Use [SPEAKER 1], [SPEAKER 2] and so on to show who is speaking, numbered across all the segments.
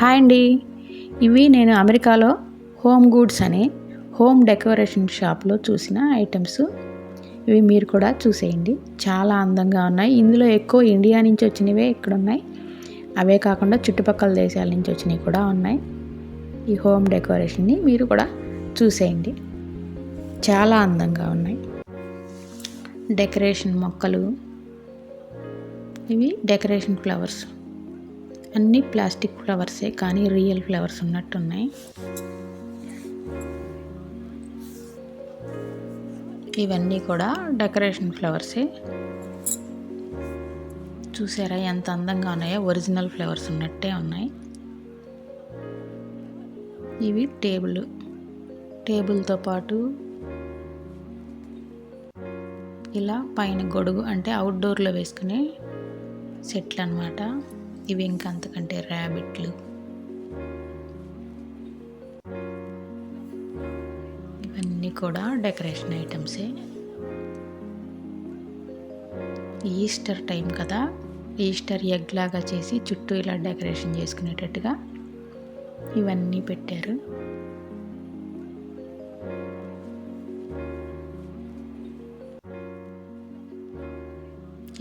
[SPEAKER 1] Hi అండి. ఇవి నేను అమెరికాలో హోమ్ గూడ్స్ అనే హోమ్ డెకరేషన్ షాప్లో చూసిన ఐటమ్స్. ఇవి మీరు కూడా చూసేయండి. చాలా అందంగా ఉన్నాయి. ఇందులో ఎక్కువ ఇండియా నుంచి వచ్చినవే ఇక్కడ ఉన్నాయి. అవే కాకుండా చుట్టుపక్కల దేశాల నుంచి వచ్చినవి కూడా ఉన్నాయి. ఈ హోమ్ డెకరేషన్ని మీరు కూడా చూసేయండి. చాలా అందంగా ఉన్నాయి. డెకరేషన్ మొక్కలు. ఇవి డెకరేషన్ ఫ్లవర్స్. అన్నీ ప్లాస్టిక్ ఫ్లవర్సే కానీ రియల్ ఫ్లవర్స్ ఉన్నట్టున్నాయి. ఇవన్నీ కూడా డెకరేషన్ ఫ్లవర్సే. చూసారా ఎంత అందంగా ఉన్నాయో? ఒరిజినల్ ఫ్లవర్స్ ఉన్నట్టే ఉన్నాయి. ఇవి టేబుల్. టేబుల్తో పాటు ఇలా పైన గొడుగు అంటే అవుట్డోర్లో వేసుకునే సెట్లు అనమాట ఇవి ఇంకా అంతకంటే ర్యాబిట్లు. ఇవన్నీ కూడా డెకరేషన్ ఐటమ్సే. ఈస్టర్ టైం కదా. ఈస్టర్ ఎగ్ లాగా చేసి చుట్టూ ఇలా డెకరేషన్ చేసుకునేటట్టుగా ఇవన్నీ పెట్టారు.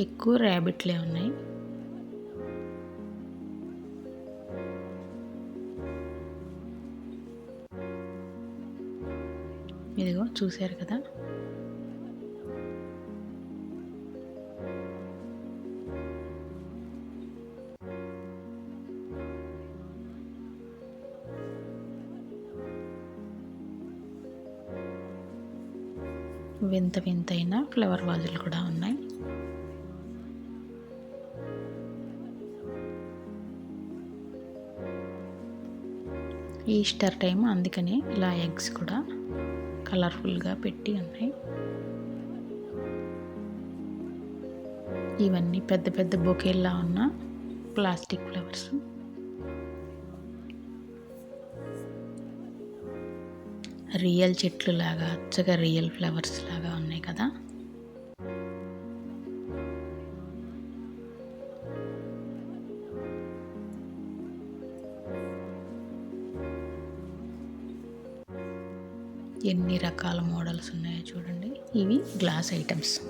[SPEAKER 1] ఎక్కువ ర్యాబిట్లే ఉన్నాయి. ఇదిగో చూశారు కదా. వింత వింతైన ఫ్లవర్ వాజులు కూడా ఉన్నాయి. ఈస్టర్ టైం అందుకనే ఇలా ఎగ్స్ కూడా కలర్ఫుల్గా పెట్టి ఉన్నాయి. ఇవన్నీ పెద్ద పెద్ద బొకేల్లా ఉన్న ప్లాస్టిక్ ఫ్లవర్స్. రియల్ చెట్లు లాగా అచ్చగా రియల్ ఫ్లవర్స్ లాగా ఉన్నాయి కదా. ఎన్ని రకాల మోడల్స్ ఉన్నాయో చూడండి. ఇవి గ్లాస్ ఐటమ్స్.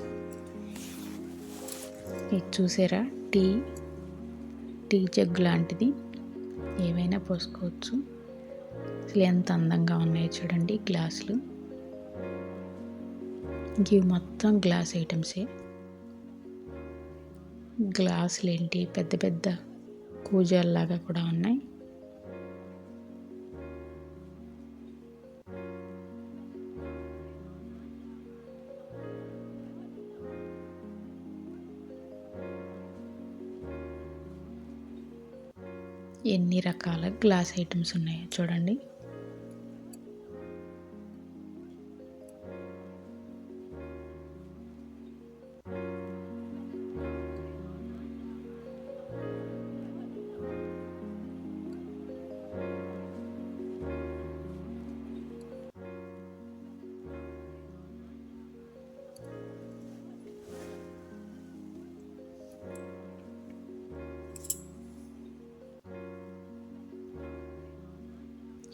[SPEAKER 1] ఇది చూసారా? టీ టీ జగ్ లాంటిది. ఏమైనా పోసుకోవచ్చు. అసలు ఎంత అందంగా ఉన్నాయో చూడండి గ్లాసులు. ఇవి మొత్తం గ్లాస్ ఐటమ్సే. గ్లాసులు ఏంటి పెద్ద పెద్ద కూజాల్లాగా కూడా ఉన్నాయి. ఎన్ని రకాల గ్లాస్ ఐటమ్స్ ఉన్నాయో చూడండి.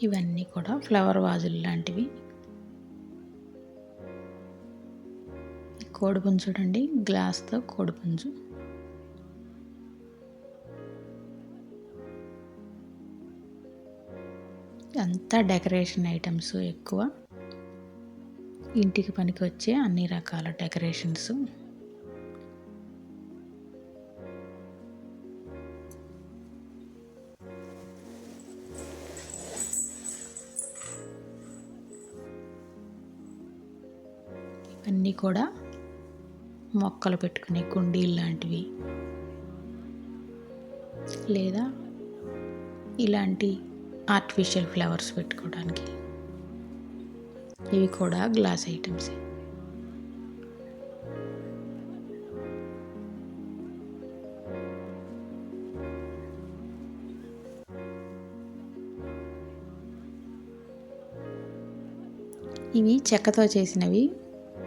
[SPEAKER 1] ఇవన్నీ కూడా ఫ్లవర్ వాజులు లాంటివి. కోడిపుంజు చూడండి గ్లాస్తో కోడిపుంజు అంతా డెకరేషన్ ఐటమ్స్ ఎక్కువ. ఇంటికి పనికి వచ్చే అన్ని రకాల డెకరేషన్స్. ఇవన్నీ కూడా మొక్కలు పెట్టుకునే కుండీలు లాంటివి. లేదా ఇలాంటి ఆర్టిఫిషియల్ ఫ్లవర్స్ పెట్టుకోవడానికి. ఇవి కూడా గ్లాస్ ఐటమ్స్ ఇవి చెక్కతో చేసినవి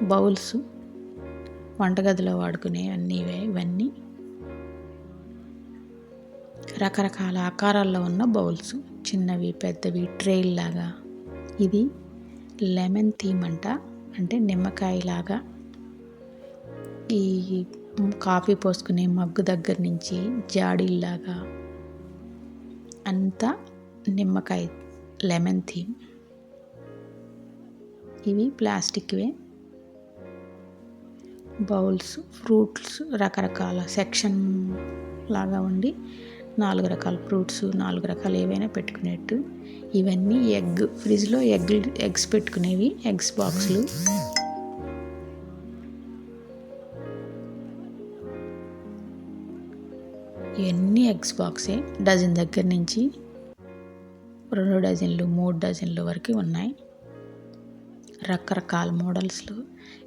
[SPEAKER 1] బౌల్స్ వంటగదిలో వాడుకునే అన్నీ ఇవన్నీ రకరకాల ఆకారాల్లో ఉన్న బౌల్స్. చిన్నవి పెద్దవి ట్రేల్లాగా ఇది లెమన్ థీమ్ అంట. అంటే నిమ్మకాయలాగా ఈ కాఫీ పోసుకునే మగ్గు దగ్గర నుంచి జాడీల్లాగా అంతా నిమ్మకాయ లెమన్ థీమ్. ఇవి ప్లాస్టిక్వే. బౌల్స్ ఫ్రూట్స్ రకరకాల సెక్షన్ లాగా ఉండి నాలుగు రకాల ఫ్రూట్స్ నాలుగు రకాలు ఏవైనా పెట్టుకునేట్టు. ఇవన్నీ ఎగ్ ఫ్రిడ్జ్లో ఎగ్ ఎగ్స్ పెట్టుకునేవి ఎగ్స్ బాక్సులు. ఇవన్నీ ఎగ్స్ బాక్సే. డజన్ దగ్గర నుంచి రెండు డజన్లు మూడు డజన్లు వరకు ఉన్నాయి. రకరకాల మోడల్స్లో.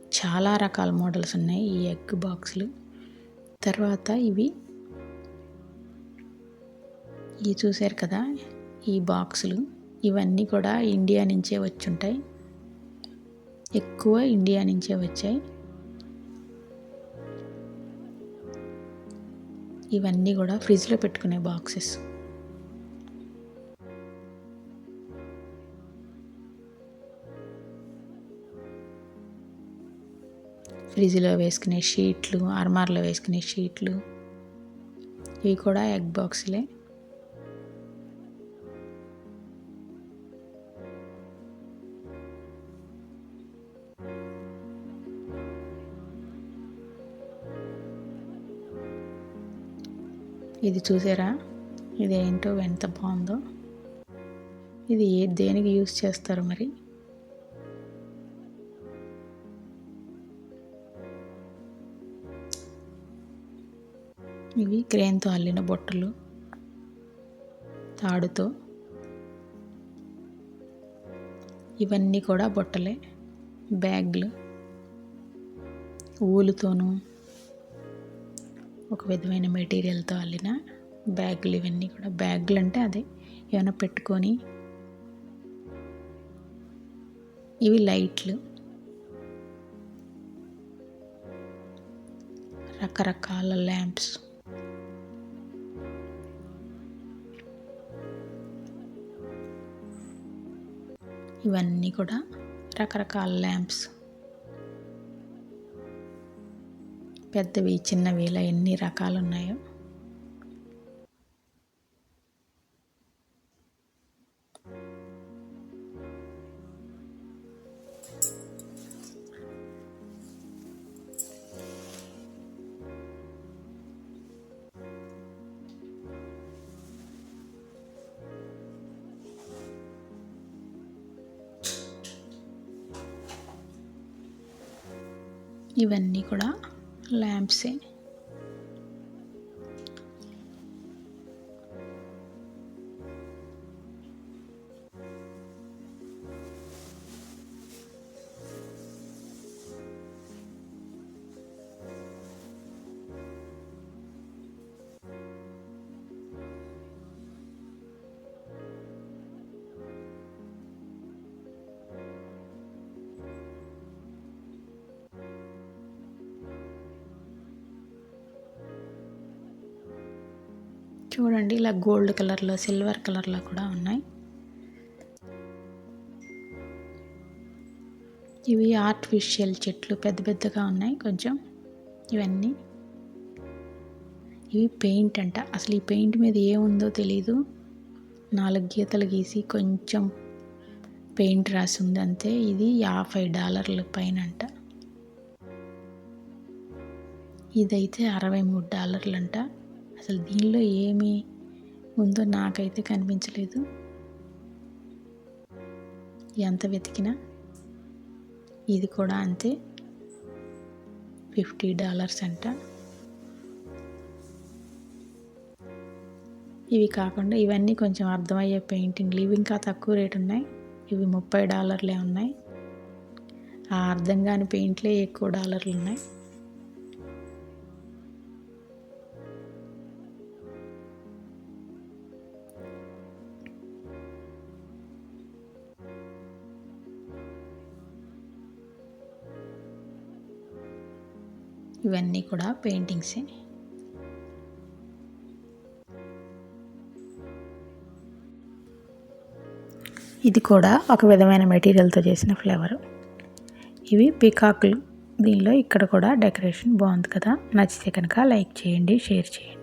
[SPEAKER 1] చాలా రకాల మోడల్స్ ఉన్నాయి. ఈ ఎగ్ బాక్సులు. తర్వాత ఇవి. ఇవి చూశారు కదా? ఈ బాక్సులు. ఇవన్నీ కూడా ఇండియా నుంచే వచ్చుంటాయి. ఎక్కువ ఇండియా నుంచే వచ్చాయి. ఇవన్నీ కూడా ఫ్రిడ్జ్లో పెట్టుకునే బాక్సెస్. ఫ్రిడ్జ్లో వేసుకునే షీట్లు అర్మార్లో వేసుకునే షీట్లు ఇవి కూడా ఎగ్ బాక్స్లే ఇది చూసారా? ఇది ఏంటో ఎంత బాగుందో. ఇది ఏ దేనికి యూస్ చేస్తారు మరి? ఇవి క్రేన్తో అల్లిన బొట్టలు తాడుతో. ఇవన్నీ కూడా బొట్టలే బ్యాగ్లు ఊలుతోనూ ఒక విధమైన మెటీరియల్తో అల్లిన బ్యాగులు ఇవన్నీ కూడా. బ్యాగులు అంటే అదే ఏమైనా పెట్టుకొని ఇవి లైట్లు రకరకాల ల్యాంప్స్. ఇవన్నీ కూడా రకరకాల ల్యాంప్స్. పెద్దవి చిన్నవి ఇలా ఎన్ని రకాలు ఉన్నాయో ఇవన్నీ కూడా ల్యాంప్సే. చూడండి ఇలా గోల్డ్ కలర్లో సిల్వర్ కలర్లో కూడా ఉన్నాయి. ఇవి ఆర్టిఫిషియల్ చెట్లు పెద్ద పెద్దగా ఉన్నాయి కొంచెం. ఇవన్నీ. ఇవి పెయింట్ అంట. అసలు ఈ పెయింట్ మీద ఏముందో తెలీదు. నాలుగు గీతలు గీసి కొంచెం పెయింట్ రాసి ఉంది అంతే. ఇది యాభై డాలర్ల పైన అంట ఇదైతే అరవై మూడు డాలర్లు అంట అసలు దీనిలో ఏమి ఉందో నాకైతే కనిపించలేదు. ఎంత వెతికినా ఇది కూడా అంతే. ఫిఫ్టీ డాలర్స్ అంట. ఇవి కాకుండా ఇవన్నీ కొంచెం అర్థమయ్యే పెయింటింగ్లు ఇవి ఇంకా తక్కువ రేటు ఉన్నాయి. ఇవి ముప్పై డాలర్లే ఉన్నాయి. ఆ అర్థం కాని పెయింట్లే ఎక్కువ డాలర్లు ఉన్నాయి. ఇవన్నీ కూడా పెయింటింగ్సే. ఇది కూడా ఒక విధమైన మెటీరియల్తో చేసిన ఫ్లేవరు. ఇవి పికాకులు. దీనిలో ఇక్కడ కూడా డెకరేషన్ బాగుంది కదా. నచ్చితే కనుక లైక్ చేయండి షేర్ చేయండి.